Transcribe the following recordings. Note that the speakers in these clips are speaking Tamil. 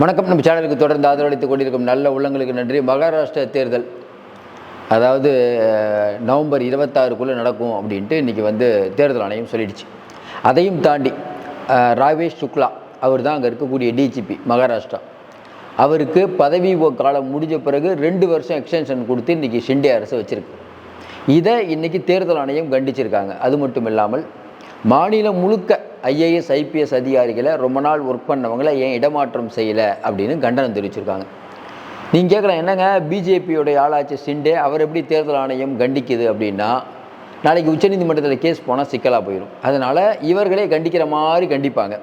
வணக்கம். நம்ம சேனலுக்கு தொடர்ந்து ஆதரவளித்துக் கொண்டிருக்கும் நல்ல உள்ளங்களுக்கு நன்றி. மகாராஷ்டிரா தேர்தல் அதாவது நவம்பர் இருபத்தாறுக்குள்ளே நடக்கும் அப்படின்ட்டு இன்றைக்கி வந்து தேர்தல் ஆணையம் சொல்லிடுச்சு. அதையும் தாண்டி அஹ், ராவேஷ் சுக்லா அவர் தான் அங்கே இருக்கக்கூடிய டிஜிபி மகாராஷ்டிரா. அவருக்கு பதவி காலம் முடிஞ்ச பிறகு ரெண்டு வருஷம் எக்ஸ்டென்ஷன் கொடுத்து இன்றைக்கி ஷிண்டே அரசு வச்சுருக்கு. இதை இன்றைக்கி தேர்தல் ஆணையம் கண்டிச்சிருக்காங்க. அது மட்டும் இல்லாமல் மாநிலம் முழுக்க ஐஏஎஸ் ஐபிஎஸ் அதிகாரிகளை ரொம்ப நாள் ஒர்க் பண்ணவங்கள ஏன் இடமாற்றம் செய்யலை அப்படின்னு கண்டனம் தெரிவிச்சிருக்காங்க. நீங்கள் கேட்கலாம் என்னங்க? பிஜேபியோடைய ஆளாச்சு சிண்டே அவர் எப்படி தேர்தல் ஆணையம் கண்டிக்குது அப்படின்னா நாளைக்கு உச்சநீதிமன்றத்தில் கேஸ் போனால் சிக்கலாக போயிடும் அதனால் இவர்களே கண்டிக்கிற மாதிரி கண்டிப்பாங்க.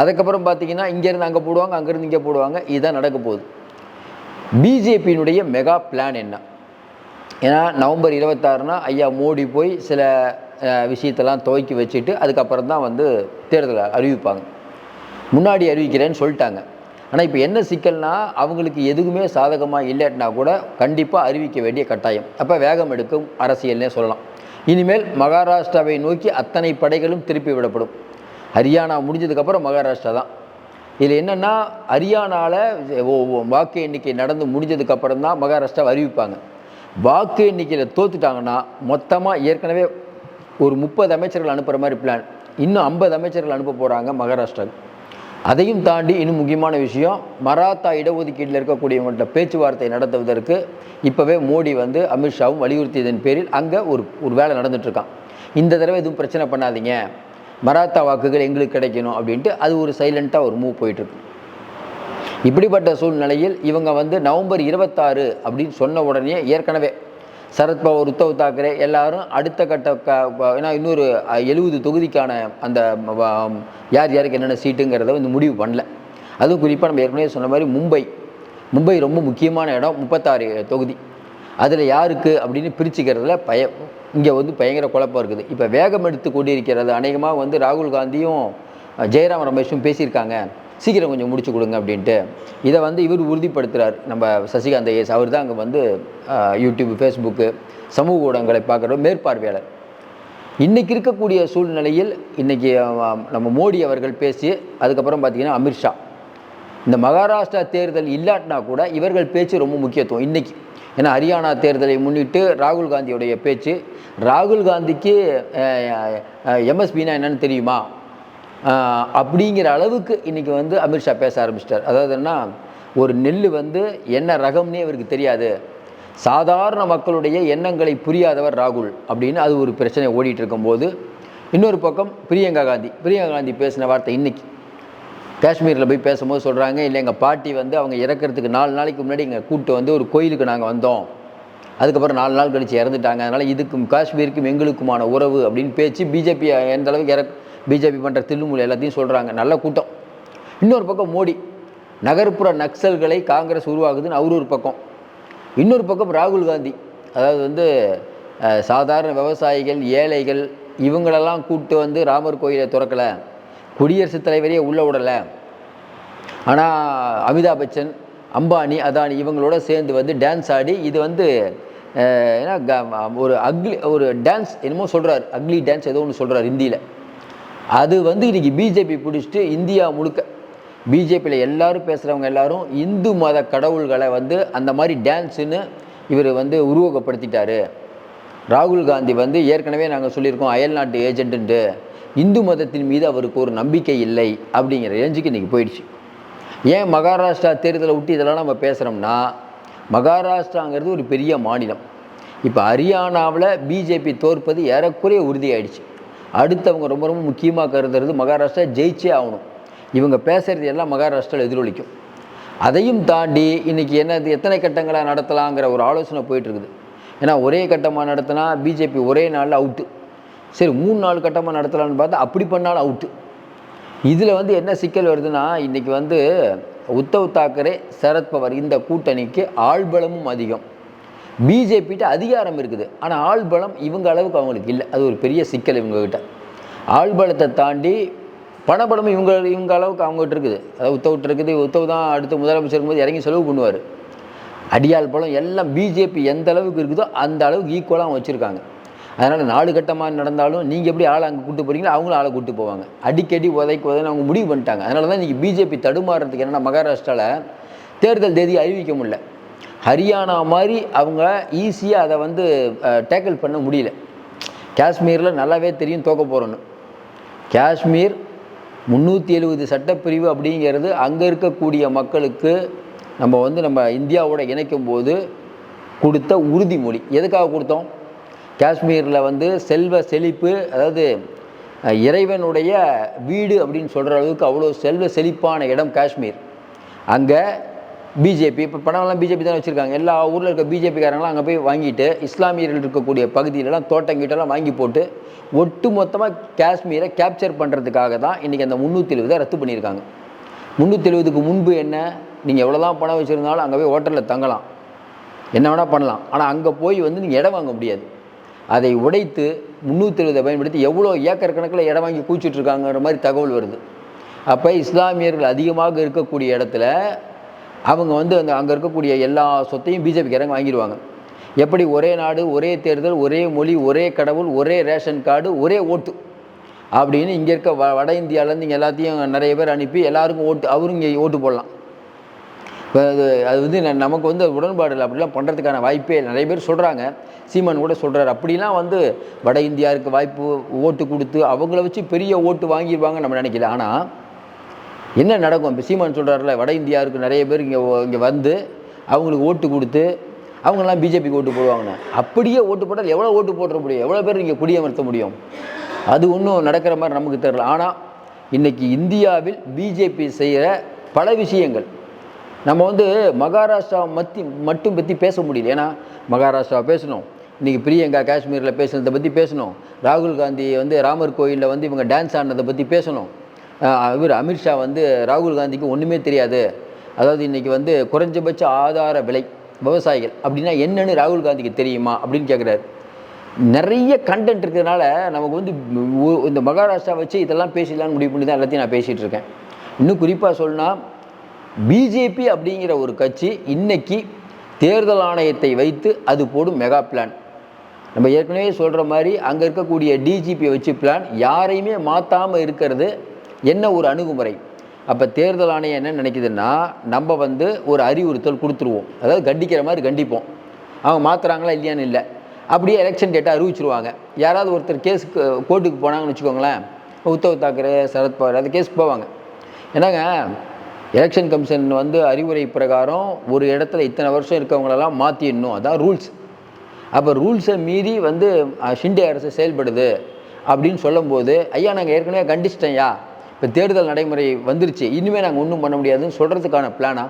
அதுக்கப்புறம் பார்த்தீங்கன்னா இங்கேருந்து அங்கே போடுவாங்க அங்கேருந்து இங்கே போடுவாங்க இதுதான் நடக்க போகுது. பிஜேபியினுடைய மெகா பிளான் என்ன? ஏன்னா நவம்பர் இருபத்தாறுனா ஐயா மோடி போய் சில விஷயத்தெல்லாம் துவக்கி வச்சுட்டு அதுக்கப்புறம் தான் வந்து தேர்தலை அறிவிப்பாங்க. முன்னாடி அறிவிக்கிறேன்னு சொல்லிட்டாங்க. ஆனால் இப்போ என்ன சிக்கல்னா அவங்களுக்கு எதுவுமே சாதகமாக இல்லைன்னா கூட கண்டிப்பாக அறிவிக்க வேண்டிய கட்டாயம். அப்போ வேகம் எடுக்கும் அரசியல்னே சொல்லலாம். இனிமேல் மகாராஷ்டிராவை நோக்கி அத்தனை படைகளும் திருப்பி விடப்படும். ஹரியானா முடிஞ்சதுக்கப்புறம் மகாராஷ்டிரா தான். இதில் என்னென்னா ஹரியானாவில் வாக்கு எண்ணிக்கை நடந்து முடிஞ்சதுக்கப்புறம் தான் மகாராஷ்டிரா அறிவிப்பாங்க. வாக்கு எண்ணிக்கையில் தோத்துட்டாங்கன்னா மொத்தமாக ஏற்கனவே ஒரு முப்பது அமைச்சர்கள் அனுப்புகிற மாதிரி பிளான் இன்னும் ஐம்பது அமைச்சர்கள் அனுப்ப போகிறாங்க மகாராஷ்டிராவுக்கு அதையும் தாண்டி இன்னும் முக்கியமான விஷயம் மராத்தா இடஒதுக்கீட்டில் இருக்கக்கூடியவங்கள்ட்ட பேச்சுவார்த்தை நடத்துவதற்கு இப்போவே மோடி வந்து அமித்ஷாவும் வலியுறுத்தியதன் பேரில் அங்கே ஒரு ஒரு வேலை நடந்துட்டுருக்கான். இந்த தடவை எதுவும் பிரச்சனை பண்ணாதீங்க. மராத்தா வாக்குகள் எங்களுக்கு கிடைக்கணும் அப்படின்ட்டு அது ஒரு சைலண்ட்டாக ஒரு மூவ் போயிட்டுருக்கு. இப்படிப்பட்ட சூழ்நிலையில் இவங்க வந்து நவம்பர் இருபத்தாறு அப்படின்னு சொன்ன உடனே ஏற்கனவே சரத்பவர் உத்தவ் தாக்கரே எல்லாரும் அடுத்த கட்ட க ஏன்னா இன்னொரு எழுபது தொகுதிக்கான அந்த யார் யாருக்கு என்னென்ன சீட்டுங்கிறத வந்து முடிவு பண்ணல. அதுவும் குறிப்பாக நம்ம ஏற்கனவே சொன்ன மாதிரி மும்பை. மும்பை ரொம்ப முக்கியமான இடம் முப்பத்தாறு தொகுதி. அதில் யாருக்கு அப்படின்னு பிரிச்சுக்கிறதுல பய இங்கே வந்து பயங்கர குழப்பம் இருக்குது. இப்போ வேகம் எடுத்து கொண்டிருக்கிறது அநேகமாக வந்து ராகுல் காந்தியும் ஜெயராம் ரமேஷும் பேசியிருக்காங்க. சீக்கிரம் கொஞ்சம் முடிச்சு கொடுங்க அப்படின்ட்டு இதை வந்து இவர் உறுதிப்படுத்துகிறார் நம்ம சசிகாந்த் ஐஎஸ் அவர் தான் அங்கே வந்து யூடியூப் ஃபேஸ்புக்கு சமூக ஊடகங்களை பார்க்குற மேற்பார்வையாளர். இன்றைக்கி இருக்கக்கூடிய சூழ்நிலையில் இன்றைக்கி நம்ம மோடி அவர்கள் பேசி அதுக்கப்புறம் பார்த்தீங்கன்னா அமித்ஷா இந்த மகாராஷ்டிரா தேர்தல் இல்லாட்டினா கூட இவர்கள் பேச்சு ரொம்ப முக்கியத்துவம் இன்றைக்கி ஏன்னா ஹரியானா தேர்தலை முன்னிட்டு ராகுல் காந்தியுடைய பேச்சு. ராகுல் காந்திக்கு எம்எஸ்பினா என்னென்னு தெரியுமா? அப்படிங்கிற அளவுக்கு இன்றைக்கி வந்து அமித்ஷா பேச ஆரம்பிச்சிட்டார். அதாவது என்ன ஒரு நெல் வந்து என்ன ரகம்னே இவருக்கு தெரியாது. சாதாரண மக்களுடைய எண்ணங்களை புரியாதவர் ராகுல் அப்படின்னு அது ஒரு பிரச்சனை ஓடிட்டு இருக்கும்போது இன்னொரு பக்கம் பிரியங்கா காந்தி. பிரியங்கா காந்தி பேசின வார்த்தை இன்னைக்கு. காஷ்மீரில் போய் பேசும்போது சொல்கிறாங்க இல்லை எங்கள் பாட்டி வந்து அவங்க இறக்கறதுக்கு நாலு நாளைக்கு முன்னாடி எங்கள் கூட்டு வந்து ஒரு கோயிலுக்கு நாங்கள் வந்தோம். அதுக்கப்புறம் நாலு நாள் கழித்து இறந்துட்டாங்க. அதனால் இதுக்கும் காஷ்மீருக்கும் எங்களுக்குமான உறவு அப்படின்னு பேச்சு பிஜேபி எந்த அளவுக்கு இறக் பிஜேபி பண்ணுற தில்லுமுல் எல்லாத்தையும் சொல்கிறாங்க நல்ல கூட்டம். இன்னொரு பக்கம் மோடி. நகர்ப்புற நக்சல்களை காங்கிரஸ் உருவாகுதுன்னு அவர் ஒரு பக்கம். இன்னொரு பக்கம் ராகுல் காந்தி. அதாவது வந்து சாதாரண விவசாயிகள் ஏழைகள் இவங்களெல்லாம் கூப்பிட்டு வந்து ராமர் கோயிலை திறக்கலை. குடியரசுத் தலைவரையே உள்ளே விடலை. ஆனால் அமிதாப் பச்சன் அம்பானி அதானி இவங்களோட சேர்ந்து வந்து டான்ஸ் ஆடி இது வந்து ஏன்னா க- ஒரு அக்லி ஒரு டான்ஸ் என்னமோ சொல்கிறார் அக்லி டான்ஸ் ஏதோ ஒன்று சொல்கிறார் ஹிந்தியில். அது வந்து இன்னைக்கு பிஜேபி பிடிச்சிட்டு இந்தியா முழுக்க பிஜேபியில் எல்லாரும் பேசுகிறவங்க எல்லாரும் இந்து மத கடவுள்களை வந்து அந்த மாதிரி டான்ஸுன்னு இவர் வந்து உருவகப்படுத்திட்டாரு. ராகுல் காந்தி வந்து ஏற்கனவே நாங்கள் சொல்லியிருக்கோம் அயல்நாட்டு ஏஜென்ட்டுன்ட்டு இந்து மதத்தின் மீது அவருக்கு ஒரு நம்பிக்கை இல்லை அப்படிங்கிற ரேஞ்சுக்கு இன்றைக்கி போயிடுச்சு. ஏன் மகாராஷ்டிரா தேர்தலை விட்டு இதெல்லாம் நம்ம பேசுகிறோம்னா மகாராஷ்டிராங்கிறது ஒரு பெரிய மாநிலம். இப்போ ஹரியானாவில் பிஜேபி தோற்பது ஏறக்குறைய உறுதியாயிடுச்சு. அடுத்தவங்க ரொம்ப ரொம்ப முக்கியமாக கருதுறது மகாராஷ்டிரா ஜெயிச்சே ஆகணும். இவங்க பேசுகிறது எல்லாம் மகாராஷ்டிராவில் எதிரொலிக்கும். அதையும் தாண்டி இன்றைக்கி என்னது எத்தனை கட்டங்களாக நடத்தலாங்கிற ஒரு ஆலோசனை போயிட்டுருக்குது. ஏன்னா ஒரே கட்டமாக நடத்தினா பிஜேபி ஒரே நாளில் அவுட்டு சரி மூணு நாலு கட்டமாக நடத்தலாம்னு பார்த்தா அப்படி பண்ணாலும் அவுட்டு இதில் வந்து என்ன சிக்கல் வருதுன்னா இன்றைக்கி வந்து உத்தவ் தாக்கரே சரத்பவர் இந்த கூட்டணிக்கு ஆள்பலமும் அதிகம். பிஜேபிகிட்ட அதிகாரம் இருக்குது. ஆனால் ஆள்பலம் இவங்க அளவுக்கு அவங்களுக்கு இல்லை. அது ஒரு பெரிய சிக்கல் இவங்ககிட்ட. ஆள்பலத்தை தாண்டி பணபலமும் இவங்க இவங்க அளவுக்கு அவங்ககிட்ட இருக்குது. அதாவது உத்தவிட்டு இருக்குது. உத்தவ் தான் அடுத்து முதலமைச்சர் இருக்கும்போது இறங்கி செலவு பண்ணுவார். அடியாள் பலம் எல்லாம் பிஜேபி எந்த அளவுக்கு இருக்குதோ அந்த அளவுக்கு ஈக்குவலாக வச்சுருக்காங்க. அதனால் நாலு கட்டமாக நடந்தாலும் நீங்கள் எப்படி ஆளை அங்கே கூட்டு போகிறீங்களோ அவங்களும் ஆளை கூட்டு போவாங்க. அடிக்கடி உதைக்கு உதவி அவங்க முடிவு பண்ணிட்டாங்க. அதனால தான் இன்றைக்கி பிஜேபி தடுமாறுறதுக்கு என்னென்னா மகாராஷ்டிராவில் தேர்தல் தேதி அறிவிக்க முடியல. ஹரியானா மாதிரி அவங்க ஈஸியாக அதை வந்து டேக்கிள் பண்ண முடியல. காஷ்மீரில் நல்லாவே தெரியும் தோக்க போகிறோன்னு காஷ்மீர் முந்நூற்றி எழுபது சட்டப்பிரிவு அப்படிங்கிறது அங்கே இருக்கக்கூடிய மக்களுக்கு நம்ம வந்து நம்ம இந்தியாவோட இணைக்கும் போது கொடுத்த உறுதிமொழி. எதுக்காக கொடுத்தோம்? காஷ்மீரில் வந்து செல்வ செழிப்பு அதாவது இறைவனுடைய வீடு அப்படின்னு சொல்கிற அளவுக்கு அவ்வளோ செல்வ செழிப்பான இடம் காஷ்மீர். அங்கே பிஜேபி இப்போ பணம்லாம் பிஜேபி தான் வச்சுருக்காங்க. எல்லா ஊரில் இருக்க பிஜேபிக்காரங்களாம் அங்கே போய் வாங்கிட்டு இஸ்லாமியர்கள் இருக்கக்கூடிய பகுதியிலலாம் தோட்டம் வாங்கி போட்டு ஒட்டு மொத்தமாக காஷ்மீரை கேப்சர் பண்ணுறதுக்காக தான் இன்றைக்கி அந்த முந்நூற்றி எழுபதை ரத்து பண்ணியிருக்காங்க. முந்நூற்றி எழுபதுக்கு முன்பு என்ன? நீங்கள் எவ்வளோ தான் பணம் வச்சுருந்தாலும் அங்கே போய் ஹோட்டலில் தங்கலாம். என்ன வேணால் பண்ணலாம். ஆனால் அங்கே போய் வந்து நீங்கள் இடம் வாங்க முடியாது. அதை உடைத்து முந்நூற்றி எழுபதை பயன்படுத்தி எவ்வளோ ஏக்கர் கணக்கில் இடம் வாங்கி கூச்சிட்ருக்காங்கிற மாதிரி தகவல் வருது. அப்போ இஸ்லாமியர்கள் அதிகமாக இருக்கக்கூடிய இடத்துல அவங்க வந்து அந்த அங்கே இருக்கக்கூடிய எல்லா சொத்தையும் பிஜேபிக்காரங்க வாங்கிடுவாங்க. எப்படி? ஒரே நாடு ஒரே தேர்தல் ஒரே மொழி ஒரே கடவுள் ஒரே ரேஷன் கார்டு ஒரே ஓட்டு. அப்படின்னு இங்கே இருக்க வ வட இந்தியாவிலேருந்து இங்கே எல்லாத்தையும் நிறைய பேர் அனுப்பி எல்லாருக்கும் ஓட்டு அவரும் இங்கே ஓட்டு போடலாம். அது அது வந்து ந- நமக்கு வந்து உடன்பாடு இல்லை அப்படிலாம் பண்ணுறதுக்கான வாய்ப்பே நிறைய பேர் சொல்கிறாங்க சீமான் கூட சொல்கிறார் அப்படிலாம் வந்து வட இந்தியாவுக்கு வாய்ப்பு ஓட்டு கொடுத்து அவங்கள வச்சு பெரிய ஓட்டு வாங்கிடுவாங்க நம்ம நினைக்கல. ஆனால் என்ன நடக்கும்? இப்போ சீமான் சொல்கிறாருல வட இந்தியாவுக்கு நிறைய பேர் இங்கே இங்கே வந்து அவங்களுக்கு ஓட்டு கொடுத்து அவங்கெல்லாம் பிஜேபிக்கு ஓட்டு போடுவாங்கன்னு அப்படியே ஓட்டு போட்டால் எவ்வளோ ஓட்டு போட்டுற முடியும்? எவ்வளோ பேர் இங்கே குடியமர்த்த முடியும்? அது ஒன்றும் நடக்கிற மாதிரி நமக்கு தெரியல. ஆனால் இன்றைக்கி இந்தியாவில் பிஜேபி செய்கிற பல விஷயங்கள் நம்ம வந்து மகாராஷ்டிரா மத்தி மட்டும் பற்றி பேச முடியல. ஏன்னா மகாராஷ்டிரா பேசணும். இன்றைக்கி பிரியங்கா காஷ்மீரில் பேசுனதை பற்றி பேசணும். ராகுல் காந்தி வந்து ராமர் கோயிலில் வந்து இவங்க டான்ஸ் ஆடினதை பற்றி பேசணும். இவர் அமித்ஷா வந்து ராகுல் காந்திக்கு ஒன்றுமே தெரியாது. அதாவது இன்றைக்கி வந்து குறைஞ்சபட்ச ஆதார விலை விவசாயிகள் அப்படின்னா என்னென்னு ராகுல் காந்திக்கு தெரியுமா அப்படின்னு கேட்குறாரு நிறைய கண்டென்ட் இருக்கிறதுனால நமக்கு வந்து இந்த மகாராஷ்டிரா வச்சு இதெல்லாம் பேசிடலாம்னு முடிவு பண்ணி தான் எல்லாத்தையும் நான் பேசிகிட்டு இருக்கேன். இன்னும் குறிப்பாக சொன்னால் பிஜேபி அப்படிங்கிற ஒரு கட்சி இன்னைக்கு தேர்தல் ஆணையத்தை வைத்து அது போடும் மெகா பிளான் நம்ம ஏற்கனவே சொல்கிற மாதிரி அங்கே இருக்கக்கூடிய டிஜிபியை வச்சு பிளான் யாரையுமே மாற்றாமல் இருக்கிறது என்ன ஒரு அணுகுமுறை? அப்போ தேர்தல் ஆணையம் என்ன நினைக்குதுன்னா நம்ம வந்து ஒரு அறிவுறுத்தல் கொடுத்துருவோம். அதாவது கண்டிக்கிற மாதிரி கண்டிப்போம். அவங்க மாற்றுறாங்களா இல்லையான்னு இல்லை. அப்படியே எலெக்ஷன் டேட்டை அறிவிச்சிருவாங்க. யாராவது ஒருத்தர் கேஸுக்கு கோர்ட்டுக்கு போனாங்கன்னு வச்சுக்கோங்களேன் உத்தவ் தாக்கரே சரத்பவார் அது கேஸுக்கு போவாங்க. என்னங்க? எலெக்ஷன் கமிஷன் வந்து அறிவுரை பிரகாரம் ஒரு இடத்துல இத்தனை வருஷம் இருக்கவங்களெல்லாம் மாற்றிடணும் அதான் ரூல்ஸ் அப்போ ரூல்ஸை மீறி வந்து ஷிண்டே அரசு செயல்படுது அப்படின்னு சொல்லும்போது ஐயா நாங்கள் ஏற்கனவே கண்டிச்சிட்டேன்யா இப்போ தேர்தல் நடைமுறை வந்துருச்சு. இனிமேல் நாங்கள் ஒன்றும் பண்ண முடியாதுன்னு சொல்கிறதுக்கான பிளானா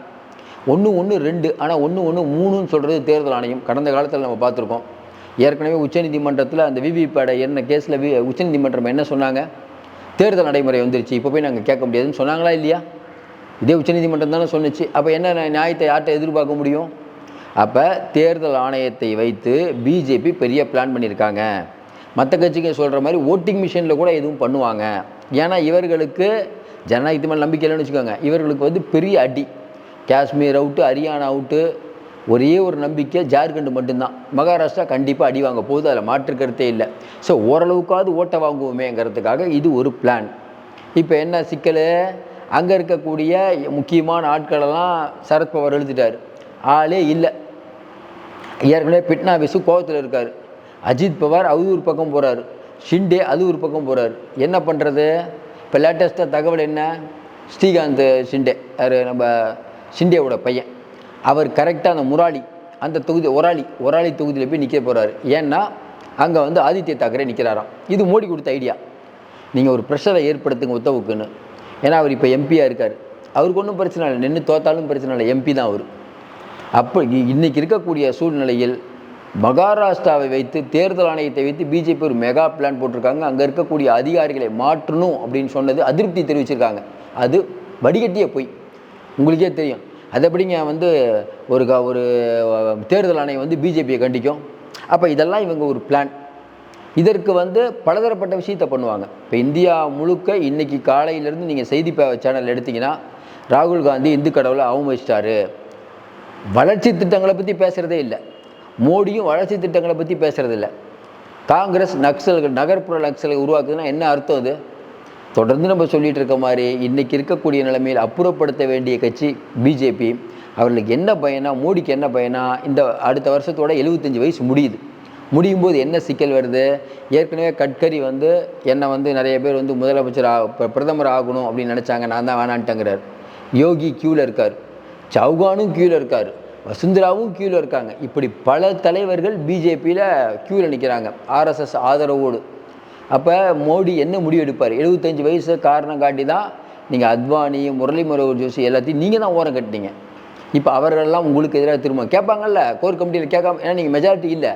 ஒன்று ஒன்று ரெண்டு ஆனால் ஒன்று ஒன்று மூணுன்னு சொல்கிறது தேர்தல் ஆணையம். கடந்த காலத்தில் நம்ம பார்த்துருக்கோம். ஏற்கனவே உச்சநீதிமன்றத்தில் அந்த விவிபேடை என்ன கேஸில் வி உச்சநீதிமன்றம் என்ன சொன்னாங்க? தேர்தல் நடைமுறை வந்துருச்சு. இப்போ போய் நாங்கள் கேட்க முடியாதுன்னு சொன்னாங்களா இல்லையா? இதே உச்சநீதிமன்றம் தானே சொன்னிச்சு. அப்போ என்ன நியாயத்தை யார்கிட்ட எதிர்பார்க்க முடியும்? அப்போ தேர்தல் ஆணையத்தை வைத்து பிஜேபி பெரிய பிளான் பண்ணியிருக்காங்க. மற்ற கட்சிங்க சொல்கிற மாதிரி ஓட்டிங் மிஷினில் கூட எதுவும் பண்ணுவாங்க. ஏன்னா இவர்களுக்கு ஜனநாயகத்து மேலே நம்பிக்கை இல்லைன்னு வச்சுக்கோங்க. இவர்களுக்கு வந்து பெரிய அடி. காஷ்மீர் அவுட்டு ஹரியானா அவுட்டு ஒரே ஒரு நம்பிக்கை ஜார்க்கண்ட் மட்டும்தான். மகாராஷ்டிரா கண்டிப்பாக அடி வாங்க போகுது அதில் மாற்று கருத்தே இல்லை. ஸோ ஓரளவுக்காவது ஓட்டை வாங்குவோமேங்கிறதுக்காக இது ஒரு பிளான் இப்போ என்ன சிக்கல்? அங்கே இருக்கக்கூடிய முக்கியமான ஆட்களெல்லாம் சரத்பவார் எழுதிட்டார். ஆளே இல்லை. ஏற்கனவே பிட்னாபிஸு கோவத்தில் இருக்கார். அஜித் பவார் அவதூர் பக்கம் போகிறாரு ஷிண்டே அது ஒரு பக்கம் போகிறாரு என்ன பண்ணுறது இப்போ லேட்டஸ்ட்டாக தகவல் என்ன? ஸ்ரீகாந்த் ஷிண்டே. அவர் நம்ம ஷிண்டேவோட பையன். அவர் கரெக்டாக அந்த முராளி அந்த தொகுதி ஒராளி ஒராளி தொகுதியில் போய் நிற்க போகிறாரு ஏன்னா அங்கே வந்து ஆதித்ய தாக்கரே நிற்கிறாராம் இது மோடி கொடுத்த ஐடியா நீங்கள் ஒரு ப்ரெஷரை ஏற்படுத்துங்க உத்தவுக்குன்னு. ஏன்னா அவர் இப்போ எம்பியாக இருக்கார். அவருக்கு ஒன்றும் பிரச்சனை இல்லை. நின்று தோத்தாலும் பிரச்சனை இல்லை. எம்பி தான் அவர். அப்போ இ- இன்னைக்கு இருக்கக்கூடிய சூழ்நிலையில் மகாராஷ்டிராவை வைத்து தேர்தல் ஆணையத்தை வைத்து பிஜேபி ஒரு மெகா பிளான் போட்டிருக்காங்க. அங்கே இருக்கக்கூடிய அதிகாரிகளை மாற்றணும் அப்படின்னு சொன்னது அதிருப்தி தெரிவிச்சிருக்காங்க. அது வடிகட்டிய பொய். உங்களுக்கே தெரியும். அது வந்து ஒரு க ஒரு தேர்தல் ஆணையம் வந்து பிஜேபியை கண்டிக்கும்? அப்போ இதெல்லாம் இவங்க ஒரு பிளான் இதற்கு வந்து பலதரப்பட்ட விஷயத்தை பண்ணுவாங்க. இப்போ இந்தியா முழுக்க இன்னைக்கு காலையிலேருந்து நீங்கள் செய்தி சேனல் எடுத்திங்கன்னா ராகுல் காந்தி இந்து கடவுளை அவமதிச்சிட்டாரு. வளர்ச்சி திட்டங்களை பற்றி பேசுகிறதே இல்லை. மோடியும் வளர்ச்சி திட்டங்களை பற்றி பேசுகிறது இல்லை காங்கிரஸ் நக்சல்கள் நகர்ப்புற நக்சலை உருவாக்குதுன்னா என்ன அர்த்தம் அது? தொடர்ந்து நம்ம சொல்லிகிட்டு இருக்க மாதிரி இன்றைக்கி இருக்கக்கூடிய நிலைமையில் அப்புறப்படுத்த வேண்டிய கட்சி பிஜேபி அவர்களுக்கு என்ன பயனா மோடிக்கு என்ன பயனா இந்த அடுத்த வருஷத்தோட எழுபத்தஞ்சு வயசு முடியுது. முடியும் போது என்ன சிக்கல் வருது? ஏற்கனவே கட்கரி வந்து என்னை வந்து நிறைய பேர் வந்து முதலமைச்சர் ஆ- பிரதமர் ஆகணும் அப்படின்னு நினச்சாங்க. நான் தான் வேணான்ட்டேங்கிறார். யோகி க்யூவில் இருக்கார். சௌகானும் க்யூவில் இருக்கார். வசுந்தராவும் க்யூவில் இருக்காங்க. இப்படி பல தலைவர்கள் பிஜேபியில் க்யூவில் நிற்கிறாங்க ஆர்எஸ்எஸ் ஆதரவோடு. அப்போ மோடி என்ன முடிவு எடுப்பார் எழுபத்தஞ்சு வயசு காரணம் காட்டி தான் நீங்கள் அத்வானி முரளி மனோகர் ஜோஷி எல்லாத்தையும் நீங்கள் தான் ஓரம் கட்டினீங்க. இப்போ அவர்களெல்லாம் உங்களுக்கு எதிராக திரும்ப கேட்பாங்கல்ல? கோர் கமிட்டியில் கேட்காம ஏன்னா நீங்கள் மெஜாரிட்டி இல்லை.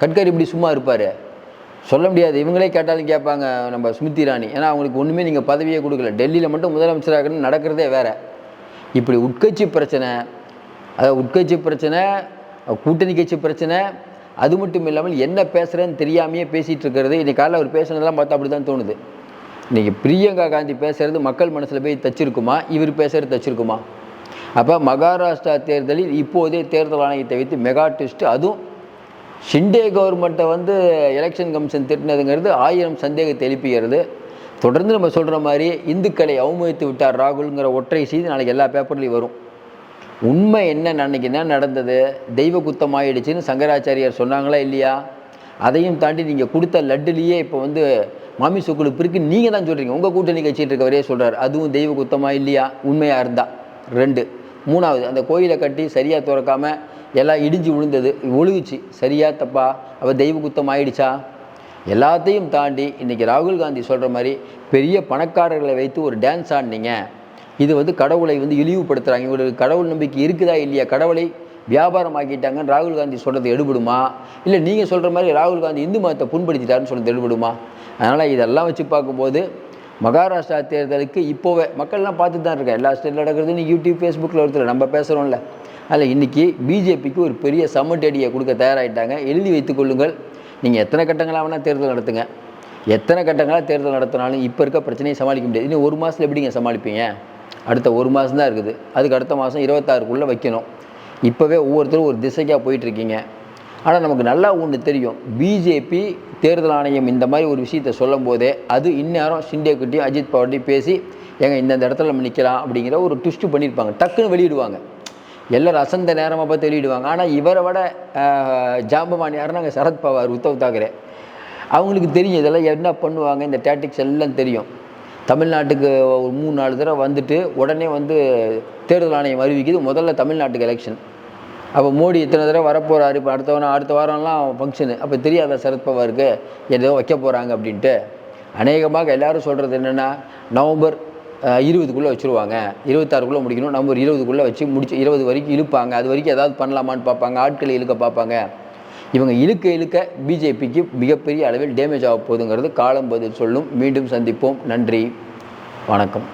கட்கரி இப்படி சும்மா இருப்பார். சொல்ல முடியாது. இவங்களே கேட்டாலும் கேட்பாங்க நம்ம ஸ்மிருதி இராணி ஏன்னா அவங்களுக்கு ஒன்றுமே நீங்கள் பதவியே கொடுக்கல. டெல்லியில் மட்டும் முதலமைச்சராக நடக்கிறதே வேறு. இப்படி உட்கட்சி பிரச்சனை அதாவது உட்கட்சி பிரச்சனை கூட்டணி கட்சி பிரச்சனை அது மட்டும் இல்லாமல் என்ன பேசுகிறேன்னு தெரியாமையே பேசிகிட்டு இருக்கிறது. இன்றைக்கி காலையில் அவர் பேசுனதெல்லாம் பார்த்தா அப்படி தான் தோணுது. இன்றைக்கி பிரியங்கா காந்தி பேசுகிறது மக்கள் மனசில் போய் தச்சிருக்குமா? இவர் பேசுகிறது தச்சிருக்குமா? அப்போ மகாராஷ்டிரா தேர்தலில் இப்போதே தேர்தல் ஆணையத்தை வைத்து மெகா டெஸ்ட். அதுவும் ஷிண்டே கவர்மெண்ட்டை வந்து எலெக்ஷன் கமிஷன் திட்டினதுங்கிறது ஆயிரம் சந்தேகத்தை எழுப்புகிறது தொடர்ந்து நம்ம சொல்கிற மாதிரி இந்துக்களை அவமதித்து விட்டார் ராகுல்ங்கிற ஒற்றை செய்தி நாளைக்கு எல்லா பேப்பர்லேயும் வரும். உண்மை என்ன அன்னைக்கு என்ன நடந்தது? தெய்வ குத்தம் ஆயிடுச்சுன்னு சங்கராச்சாரியார் சொன்னாங்களா இல்லையா? அதையும் தாண்டி நீங்கள் கொடுத்த லட்டுலேயே இப்போ வந்து மாமி சொக்குழு பிறகு நீங்கள் தான் சொல்கிறீங்க உங்கள் கூட்டணி கட்சிட்டு இருக்கவரே சொல்கிறார் அதுவும் தெய்வ குத்தமாக இல்லையா? உண்மையாக இருந்தா? ரெண்டு. மூணாவது அந்த கோயிலை கட்டி சரியாக திறக்காமல் எல்லாம் இடிஞ்சு விழுந்தது ஒழுகுச்சு. சரியா தப்பா? அவள் தெய்வ குத்தம் ஆயிடுச்சா? எல்லாத்தையும் தாண்டி இன்றைக்கி ராகுல் காந்தி சொல்கிற மாதிரி பெரிய பணக்காரர்களை வைத்து ஒரு டான்ஸ் ஆடினீங்க. இது வந்து கடவுளை வந்து இழிவுபடுத்துகிறாங்க இவங்களுக்கு கடவுள் நம்பிக்கை இருக்குதா இல்லையா? கடவுளை வியாபாரம் ஆக்கிட்டாங்கன்னு ராகுல் காந்தி சொல்கிறது எடுபடுமா? இல்லை நீங்கள் சொல்கிற மாதிரி ராகுல் காந்தி இந்து மதத்தை புண்படுத்திட்டாருன்னு சொல்கிறது எடுபடுமா? அதனால் இதெல்லாம் வச்சு பார்க்கும்போது மகாராஷ்டிரா தேர்தலுக்கு இப்போவே மக்கள்லாம் பார்த்துட்டு தான் இருக்கேன் எல்லா ஸ்டேட்டில் நடக்கிறது நீ யூடியூப் ஃபேஸ்புக்கில் ஒருத்தர் நம்ம பேசுகிறோம்ல அதில் இன்றைக்கி பிஜேபிக்கு ஒரு பெரிய சமட்டடியை கொடுக்க தயாராகிட்டாங்க எழுதி வைத்துக் கொள்ளுங்கள். நீங்கள் எத்தனை கட்டங்களாக வேணால் தேர்தல் நடத்துங்க. எத்தனை கட்டங்களாக தேர்தல் நடத்தினாலும் இப்போ இருக்க பிரச்சனையை சமாளிக்க முடியாது. இன்னும் ஒரு மாதத்தில் எப்படிங்க சமாளிப்பீங்க? அடுத்த ஒரு மாதம் தான் இருக்குது. அதுக்கு அடுத்த மாதம் இருபத்தாறுக்குள்ளே வைக்கணும். இப்போவே ஒவ்வொருத்தரும் ஒரு திசைக்காக போயிட்டுருக்கீங்க. ஆனால் நமக்கு நல்லா ஒன்று தெரியும். பிஜேபி தேர்தல் ஆணையம் இந்த மாதிரி ஒரு விஷயத்தை சொல்லும் போதே அது இந்நேரம் ஷிண்டே கிட்டையும் அஜித் பவார்ட்டையும் பேசி எங்கள் இந்தந்த இடத்துல நம்ம நிற்கலாம் அப்படிங்கிற ஒரு ட்விஸ்ட்டு பண்ணியிருப்பாங்க. டக்குன்னு வெளியிடுவாங்க. எல்லோரும் அசந்த நேரமாக பார்த்து வெளியிடுவாங்க. ஆனால் இவரை விட ஆஹ், ஜாம்பவான் யாருன்னா சரத்பவார் உத்தவ் தாக்கரே. அவங்களுக்கு தெரியும் இதெல்லாம் என்ன பண்ணுவாங்க இந்த டேட்டிக்ஸ் எல்லாம் தெரியும். தமிழ்நாட்டுக்கு ஒரு மூணு நாலு தடவை வந்துட்டு உடனே வந்து தேர்தல் ஆணையம் அறிவிக்குது முதல்ல தமிழ்நாட்டுக்கு எலெக்ஷன் அப்போ மோடி இத்தனை தடவை வரப்போகிறாரு இப்போ அடுத்த வாரம் அடுத்த வாரம்லாம் ஃபங்க்ஷனு அப்போ தெரியாத சரத்பவாருக்கு ஏதோ வைக்க போகிறாங்க அப்படின்ட்டு. அநேகமாக எல்லோரும் சொல்கிறது என்னென்னா நவம்பர் இருபதுக்குள்ளே வச்சுருவாங்க. இருபத்தாறுக்குள்ளே முடிக்கணும். நவம்பர் இருபதுக்குள்ளே வச்சு முடிச்சு இருபது வரைக்கும் இழுப்பாங்க. அது வரைக்கும் ஏதாவது பண்ணலாமான்னு பார்ப்பாங்க. ஆட்களை இழுக்க பார்ப்பாங்க. இவங்க இழுக்க இழுக்க பிஜேபிக்கு மிகப்பெரிய அளவில் டேமேஜ் ஆக போகுதுங்கிறது காலம் பதில் சொல்லும். மீண்டும் சந்திப்போம். நன்றி. வணக்கம்.